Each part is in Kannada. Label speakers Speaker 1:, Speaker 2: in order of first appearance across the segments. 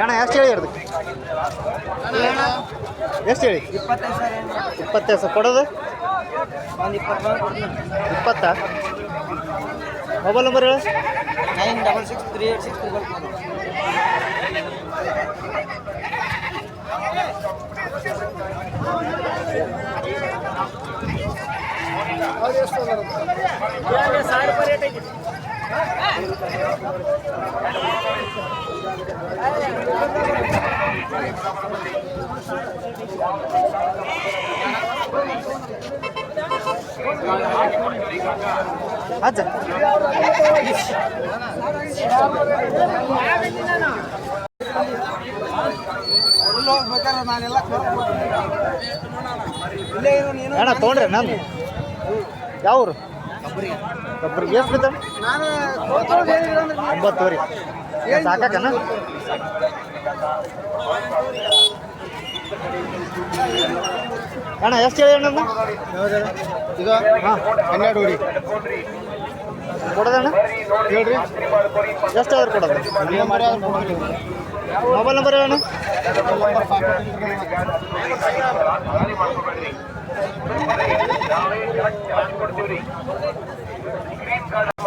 Speaker 1: ಅಣ್ಣ, ಎಷ್ಟು ಹೇಳಿ ಅದಕ್ಕೆ ಎಷ್ಟು ಹೇಳಿ?
Speaker 2: ಇಪ್ಪತ್ತೈದು ಸಾವಿರ.
Speaker 1: ಕೊಡೋದು?
Speaker 2: ಇಪ್ಪತ್ತು?
Speaker 1: ಮೊಬೈಲ್ ನಂಬರ್ ಹೇಳಿ.
Speaker 2: Nine double six three eight six triple four
Speaker 1: ಸಾವಿರ
Speaker 2: ರೂಪಾಯಿ ಹೋಗ್ಬೇಕಾದ್ರೆ ನಾನೆಲ್ಲ ಇಲ್ಲೇ ಇರು ನೀನು.
Speaker 1: ಅಣ್ಣ ತೊಗೊಂಡ್ರೆ ನಾನು. ಯಾವ ಊರು ಒಬ್ರಿಗೆ ಎಷ್ಟು ಬಿದ್ದ
Speaker 2: ನಾನು ಕೊಟ್ಟೋಗಿ ಹೇಳಿದ್ರು ಅಂದ್ರೆ ನೀನು-
Speaker 1: ಒಂಬತ್ತುವರೆ ಸಾಕನ ಅಣ್ಣ ಎಷ್ಟು ಹೇಳಿ ಅಣ್ಣ
Speaker 2: ಈಗ ಹನ್ನೆರಡುವರೆ.
Speaker 1: ಕೊಡೋದಣ್ಣ?
Speaker 2: ಹೇಳ್ರಿ.
Speaker 1: ಎಷ್ಟು ಆದ್ರೆ ಕೊಡೋದು ಮೊಬೈಲ್ ನಂಬರ್ ಹೇಳಣ್ಣ?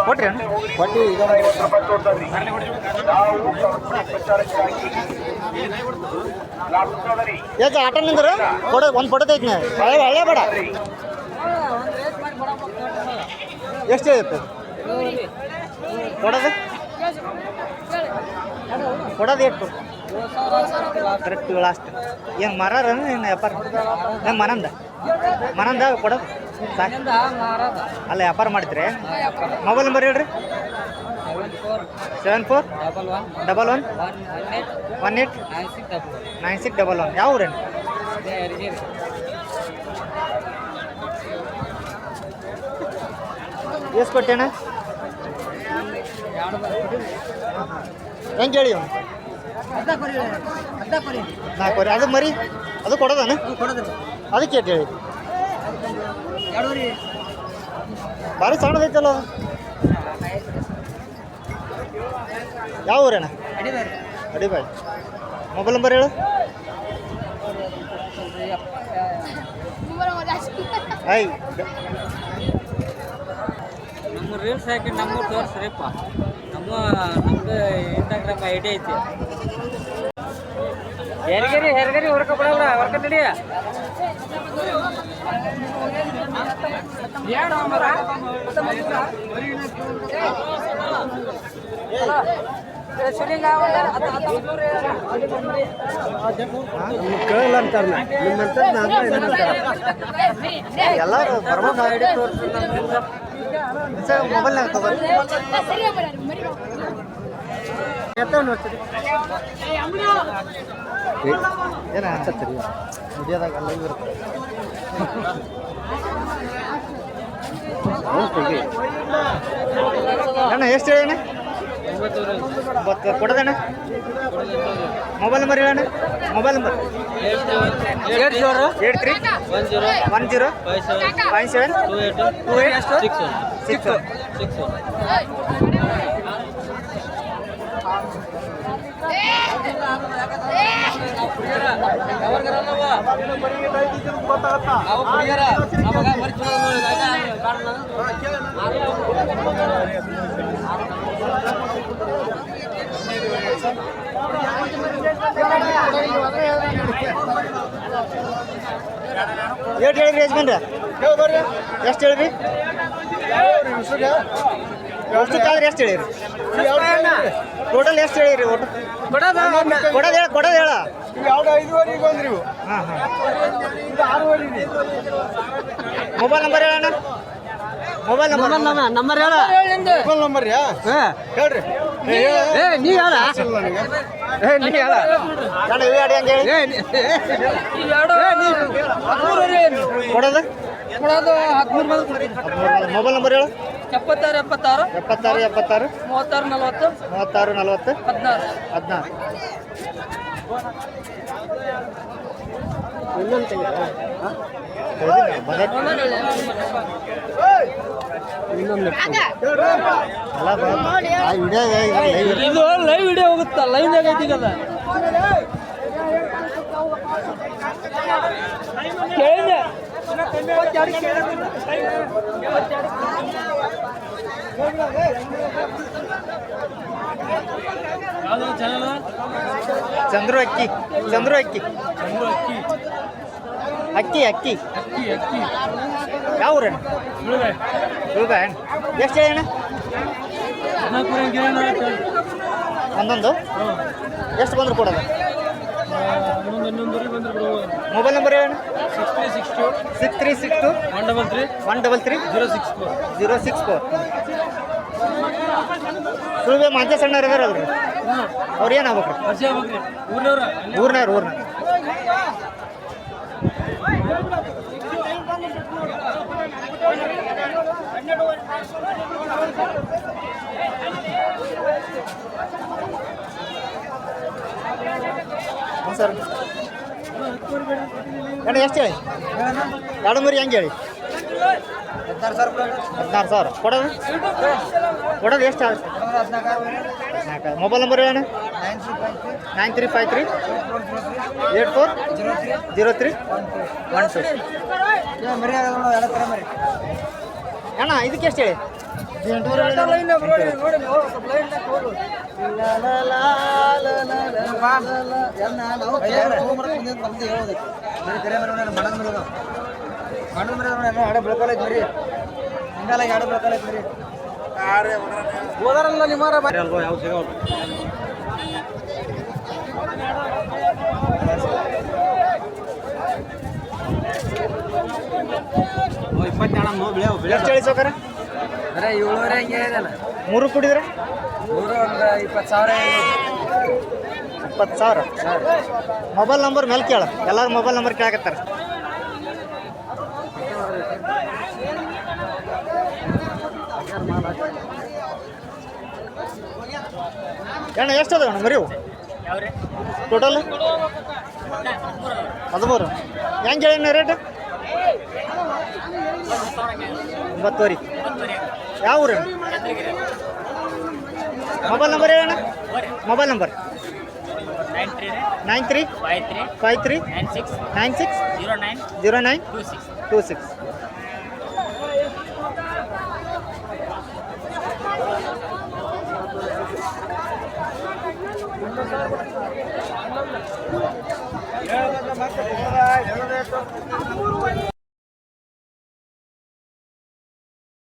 Speaker 1: ಕೊಟ್ರಿ ಅಣ್ಣ
Speaker 2: ಬಡ್ಡಿ ಈಗ
Speaker 1: ಯಾಕೆ ಆಟ ನಿಂದ್ರ ಕೊಡ ಒಂದು ಫೋಟೋ ಐತಿ ಹಳೆ ಹಳೆ ಬೇಡ ಎಷ್ಟು ಹೇಳುತ್ತೆ ಕೊಡೋದು ಕೊಡೋದು ಎಷ್ಟು ಕರೆಕ್ಟ್ ಲಾಸ್ಟ್ ಏನು ಮರಾರ ಏನು ವ್ಯಾಪಾರ ಏನು ಮನಂದ ಮನಂದ ಕೊಡೋದು ಅಲ್ಲ ವ್ಯಾಪಾರ ಮಾಡ್ತೀರಿ ಮೊಬೈಲ್ ನಂಬರ್ ಹೇಳ್ರಿ. Seven four
Speaker 2: double one
Speaker 1: one
Speaker 2: eight nine six double
Speaker 1: one ಯಾವ ಊರೇನು? ಎಷ್ಟು ಕೊಟ್ಟೇಣ ಹೆಂಗೆ ಹೇಳಿ ನಾಲ್ಕುವರೆ ಅದು ಮರಿ ಅದು ಕೊಡೋದಾನೆ?
Speaker 2: ಕೊಡೋದ್ರಿ
Speaker 1: ಅದಕ್ಕೆ ಎಷ್ಟು ಹೇಳಿ
Speaker 2: ಎರಡೂರಿ
Speaker 1: ಭಾರಿ ಸಣ್ಣದೈತಲ್ಲ ಯಾವ
Speaker 2: ಊರಣ್ಣ?
Speaker 1: ಅಡಿಬಾಯಿ. ಮೊಬೈಲ್ ನಂಬರ್ ಹೇಳು. ಐ.
Speaker 2: ನಮ್ಮ ರೀಲ್ಸ್ ಹಾಕಿ ನಮ್ಮ ತೋರಿಸ್ರಿಪ್ಪ ನಮ್ಮ, ನಮ್ದು ಇನ್ಸ್ಟಾಗ್ರಾಮ್ ಐ ಡಿ ಐತಿ. ಹೆರ್ಗರಿ ಹೆರ್ಗರಿ ಹೊರಕ ಬಿಡಲ್ಲ ಹೊರಕ ನಡಿ.
Speaker 1: ಕೇಳಲ್ಲ ಅಂತಾರಲ್ಲ ನಿಮ್ಮಂತ ಎಲ್ಲರೂ ಐಡಿ ಮೊಬೈಲ್ನಾಗ ತಗೋರಿ. ಏನ ಹಚ್ಚತ್ತೀರಿ ಇರುತ್ತೆ ಅಣ್ಣ? ಎಷ್ಟು ಹೇಳಣ್ಣ ಒಂಬತ್ತು ಕೊಡೋದಣ್ಣ? Mobile number ಹೇಳಣ್ಣ. Mobile number
Speaker 2: eight zero.
Speaker 1: Eight three.
Speaker 2: One zero.
Speaker 1: One zero.
Speaker 2: Five seven. Two eight.
Speaker 1: Two eight.
Speaker 2: Six
Speaker 1: six
Speaker 2: six one
Speaker 1: ಹೇಳಿ ಎಷ್ಟು ಹೇಳಿ ಎಷ್ಟು ಹೇಳಿರಿ ಅಷ್ಟಕ್ಕಾದ್ರೆ ಎಷ್ಟು ಹೇಳಿರಿ? ಟೋಟಲ್ ಎಷ್ಟು ಹೇಳಿರಿ ಒಟ್ಟು? ಕೊಡೋದು ಹೇಳ ಕೊಡೋದು ಹೇಳ.
Speaker 2: ಎರಡು ಐದುವರೆಗೆ ಬಂದ್ರಿ ಇವು.
Speaker 1: ಹಾಂ ಹಾಂ.
Speaker 2: ಇದು.
Speaker 1: ಮೊಬೈಲ್ ನಂಬರ್ ಹೇಳಣ್ಣ ಮೊಬೈಲ್ ನಂಬರ್
Speaker 2: ನಂಬರ್ ಹೇಳ.
Speaker 3: ಮೊಬೈಲ್ ನಂಬರ್ ಯಾ? ಹೇಳ್ರಿ.
Speaker 2: ಏ ನೀ ಹೇಳ.
Speaker 3: ಏ ನೀ ಹೇಳ.
Speaker 1: ನಾನು ಇವೆ ಅಡಿ ಹಂಗೆ ಹೇಳಿ.
Speaker 3: ಏ ನೀ-
Speaker 1: ಕೊಡೋದು?
Speaker 2: ಕೊಡೋದು ಹದಿಮೂರು ಬಂದು
Speaker 1: ಮೊಬೈಲ್ ನಂಬರ್ ಹೇಳು.
Speaker 2: ಎಪ್ಪತ್ತಾರು ಎಪ್ಪತ್ತಾರು.
Speaker 1: ಎಪ್ಪತ್ತಾರು ಎಪ್ಪತ್ತಾರು.
Speaker 2: ಮೂವತ್ತಾರು ನಲವತ್ತು.
Speaker 1: ಮೂವತ್ತಾರು ನಲವತ್ತು.
Speaker 2: ಹದಿನಾರು.
Speaker 1: ಹದಿನಾರು.
Speaker 2: ಇದು ಲೈವ್ ವಿಡಿಯೋ ಹೋಗುತ್ತಾ? ಲೈವ್ ಆಗೈತಿ ಈಗ
Speaker 1: ಚಂದ್ರು ಅಕ್ಕಿ ಚಂದ್ರು ಅಕ್ಕಿ. ಅಕ್ಕಿ. ಅಕ್ಕಿ ಯಾವ ಊರಣ್ಣ? ರೂಪಾಯಿ ಅಣ್ಣ. ಎಷ್ಟು ಹೇಳಿ ಅಣ್ಣ? ಒಂದೊಂದು? ಎಷ್ಟು ಬಂದ್ರು ಕೊಡೋದು? ಮೊಬೈಲ್ ನಂಬರ್ ಏನು? Six three six two
Speaker 4: one double three
Speaker 1: one double three
Speaker 4: zero six four
Speaker 1: zero six four ಸುಳ್ಬೆ ಸಣ್ಣ ಸಣ್ಣವ್ರು ಅವ್ರಿ? ಅವ್ರು ಏನು ಆಗ್ಬೇಕ್ರಿ
Speaker 4: ಊರಿನವ್ರ
Speaker 1: ಊರ್ನ. ಸರ್. ಅಣ್ಣ ಎಷ್ಟು ಹೇಳಿ? ಎರಡು ಮರಿ ಹೆಂಗೆ ಹೇಳಿ?
Speaker 2: ಹದಿನಾರು ಸಾವಿರ
Speaker 1: ಕೊಡೋದು? ಕೊಡೋದು ಎಷ್ಟು ಆಗುತ್ತೆ? ಹದಿನಾಲ್ಕು. ಮೊಬೈಲ್ ನಂಬರ್ ಏನು
Speaker 2: nine three five three.
Speaker 1: Eight four.
Speaker 2: Zero three.
Speaker 1: Zero three. One two. ಅಣ್ಣ ಇದಕ್ಕೆ ಎಷ್ಟು ಹೇಳಿ
Speaker 2: ನಾವು ನಿಮ್ಮ ಬರೀ ಅರೆ ಏಳುವರೆ ಹಂಗೆ ಇದೆಯಲ್ಲ
Speaker 1: ಮೂರು ಕುಡಿದ್ರೆ?
Speaker 2: ಮೂರು ಒಂದು ಇಪ್ಪತ್ತು ಸಾವಿರ
Speaker 1: ಇಪ್ಪತ್ತು ಸಾವಿರ? ಮೊಬೈಲ್ ನಂಬರ್ ಮೇಲೆ ಕೇಳ. ಎಲ್ಲರೂ ಮೊಬೈಲ್ ನಂಬರ್ ಕೇಳಕತ್ತಾರ. ಅಣ್ಣ ಎಷ್ಟು ಅದ ಅಣ್ಣ ಮರಿವು? ಟೋಟಲ್ ಹದಿಮೂರು. ಹೆಂಗೆ ಹೇಳಿ ರೇಟ್ ಒಂಬತ್ತುವರೆ. ಯಾವ ಊರು ಮೊಬೈಲ್ ನಂಬರ್ ಹೇಳೋಣ mobile number
Speaker 5: nine three five three nine six
Speaker 1: nine six
Speaker 5: zero nine
Speaker 1: zero nine two six